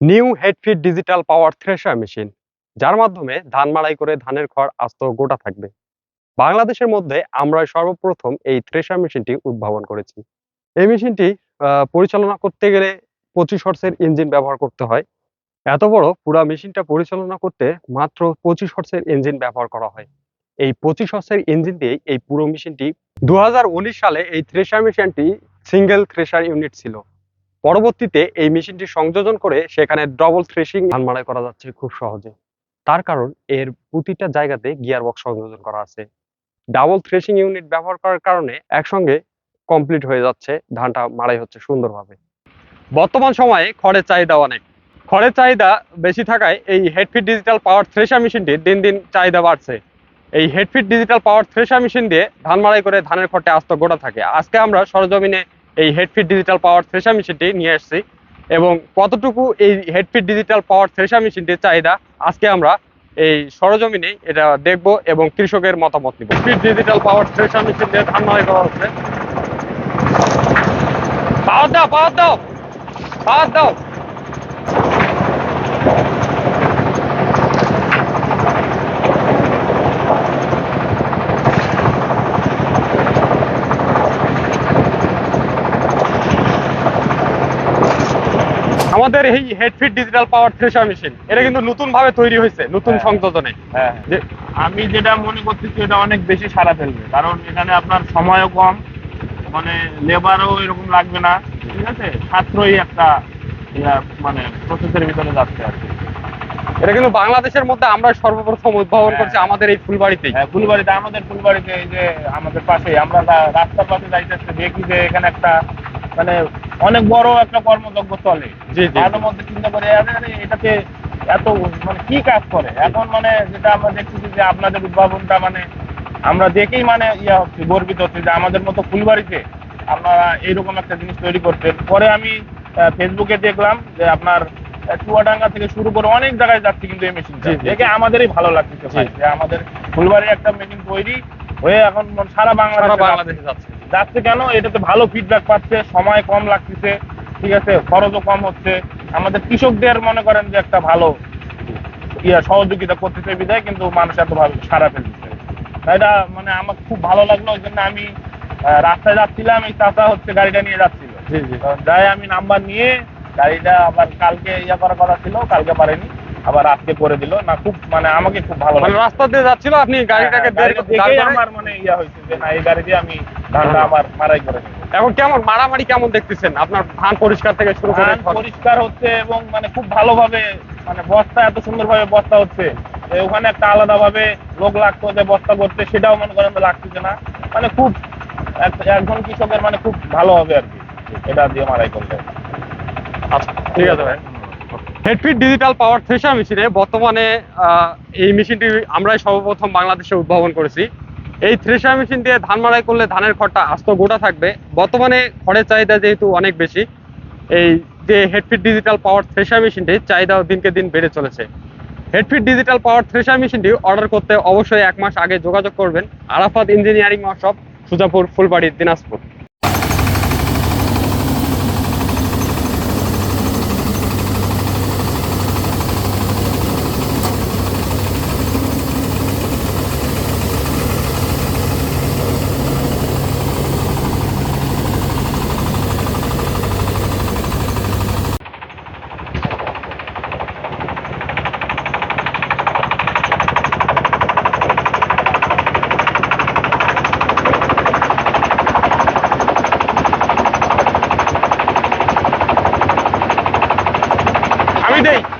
New হেডফিট digital power thresher machine, যার মাধ্যমে ধান মাড়াই করে ধানের খড় আস্ত গোটা থাকবে। বাংলাদেশের মধ্যে আমরা সর্বপ্রথম এই থ্রেশার মেশিনটি উদ্ভাবন করেছি। এই মেশিনটি পরিচালনা করতে গেলে পঁচিশ হর্সের ইঞ্জিন ব্যবহার করতে হয়। এত বড় পুরা মেশিনটা পরিচালনা করতে মাত্র পঁচিশ হর্সের ইঞ্জিন ব্যবহার করা হয়। এই পঁচিশ হর্সের ইঞ্জিন দিয়ে এই পুরো মেশিনটি দু হাজার উনিশ সালে এই থ্রেশার মেশিনটি সিঙ্গেল থ্রেশার ইউনিট ছিল। পরবর্তীতে এই মেশিনটি সংযোজন করে সেখানে ডবল থ্রেশিং ধান মাড়াই করা যাচ্ছে খুব সহজে। তার কারণ এর প্রতিটা জায়গাতে গিয়ার বক্স সংযোজন করা আছে। ডাবল থ্রেশিং ইউনিট ব্যবহার করার কারণে একসঙ্গে কমপ্লিট হয়ে যাচ্ছে, ধানটা মাড়াই হচ্ছে সুন্দরভাবে। বর্তমান সময়ে খড়ের চাহিদা অনেক। খড়ের চাহিদা বেশি থাকায় এই হেডফিট ডিজিটাল পাওয়ার থ্রেশার মেশিনটি দিন দিন চাহিদা বাড়ছে। এই head feed digital power thresher machine দিয়ে ধান মাড়াই করে ধানের খড়টা আস্ত গোটা থাকে। আজকে আমরা সরজমিনে এই হেডফিট ডিজিটাল পাওয়ার থ্রেশা মেশিনটি নিয়ে এসেছি এবং কতটুকু এই হেডফিট ডিজিটাল পাওয়ার থ্রেশা মেশিনটির চাহিদা, আজকে আমরা এই সরজমিনে এটা দেখব এবং কৃষকের মতামত নিব। হেডফিট ডিজিটাল পাওয়ার থ্রেশা মেশিন দিয়ে ধান নয় করা হচ্ছে। পাওয়ার দাও পাওয়ার দাও পাওয়ার দাও। আমাদের এই head feed digital power thresher machine এটা কিন্তু নতুন ভাবে তৈরি হয়েছে নতুন হ্যাঁ। সংযোজনে। হ্যাঁ। আমি যেটা মনে করতেছি এটা অনেক বেশি সারা ফেলবে কারণ এখানে আপনার সময়ও কম মানে লেবারও এরকম লাগবে না ঠিক আছে? ছাত্রই একটা মানে প্রসেসের ভিতরে যাচ্ছে আর কি। এটা কিন্তু বাংলাদেশের মধ্যে আমরা সর্বপ্রথম উদ্ভাবন করছি হ্যাঁ। আমাদের এই ফুলবাড়িতে হ্যাঁ, ফুলবাড়িতে আমাদের ফুলবাড়িতে এই যে আমাদের পাশে আমরা রাস্তার পাশে যাইতেছি দেখি যে এখানে একটা মানে অনেক বড় একটা কর্মযজ্ঞ চলে। জি মধ্যে চিন্তা করে এটাতে এত মানে কি কাজ করে? এখন মানে যেটা আমরা দেখতেছি যে আপনাদের উদ্ভাবনটা মানে আমরা দেখেই মানে ইয়া হচ্ছে গর্বিত হচ্ছে যে আমাদের মতো ফুলবাড়িতে আপনারা এইরকম একটা জিনিস তৈরি করছেন। পরে আমি ফেসবুকে দেখলাম যে আপনার চুয়াডাঙ্গা থেকে শুরু করে অনেক জায়গায় যাচ্ছে কিন্তু এই মেশিন দেখে আমাদেরই ভালো জি। যে আমাদের ফুলবাড়ির একটা মেশিন তৈরি হয়ে এখন সারা সারা বাংলাদেশে বাংলাদেশে যাচ্ছে। যাচ্ছে কেন? এটাতে ভালো ফিডব্যাক পাচ্ছে সময় কম লাগতেছে ঠিক আছে? খরচও কম হচ্ছে। আমাদের কৃষকদের মনে করেন যে একটা ভালো ইয়া সহযোগিতা করতেছে বিদায় কিন্তু মানুষ এত ভালো সারা ফেলতেছে। এটা মানে আমার খুব ভালো লাগল ওই জন্য আমি রাস্তায় যাচ্ছিলাম এই চাচা হচ্ছে গাড়িটা নিয়ে যাচ্ছিল। জি জি। যাই আমি নাম্বার নিয়ে গাড়িটা আবার কালকে ইয়া করা কথা ছিল কালকে পারেনি। আবার আজকে করে দিল। না খুব মানে আমাকে খুব ভালো মানে রাস্তা দিয়ে যাচ্ছিল আপনি গাড়িটাকে হ্যাঁ, বের গাড়িটা দাঁড় আমার মানে ইয়া হয়েছে যে না এই গাড়ি দিয়ে আমি ধানটা আমার মারাই করে এখন কেমন মারামারি কেমন দেখতেছেন? আপনার ধান পরিষ্কার থেকে শুরু করে পরিষ্কার হচ্ছে এবং মানে খুব ভালোভাবে মানে বস্তা এত সুন্দরভাবে বস্তা হচ্ছে। ওখানে একটা আলাদা ভাবে লোক লাগতো যে বস্তা করতে সেটাও মনে করেন লাগতেছে না। মানে খুব এক- একজন কৃষকের মানে খুব ভালো হবে আর কি। এটা দিয়ে মারাই করলে। আচ্ছা ঠিক আছে ভাই। হেডফিট ডিজিটাল পাওয়ার থ্রেশার মেশিনে বর্তমানে এই মেশিনটি আমরাই সর্বপ্রথম বাংলাদেশে উদ্ভাবন করেছি। এই থ্রেশার মেশিন দিয়ে ধান মাড়াই করলে ধানের খড়টা আস্ত গোটা থাকবে। বর্তমানে খড়ের চাহিদা যেহেতু অনেক বেশি, এই যে হেডফিট ডিজিটাল পাওয়ার থ্রেশার মেশিনটি চাহিদাও দিনকে দিন বেড়ে চলেছে। Head feed digital power thresher মেশিনটি অর্ডার করতে অবশ্যই এক মাস আগে যোগাযোগ করবেন। Arafat engineering workshop Sujapur, Phulbari, Dinajpur. আমি দেই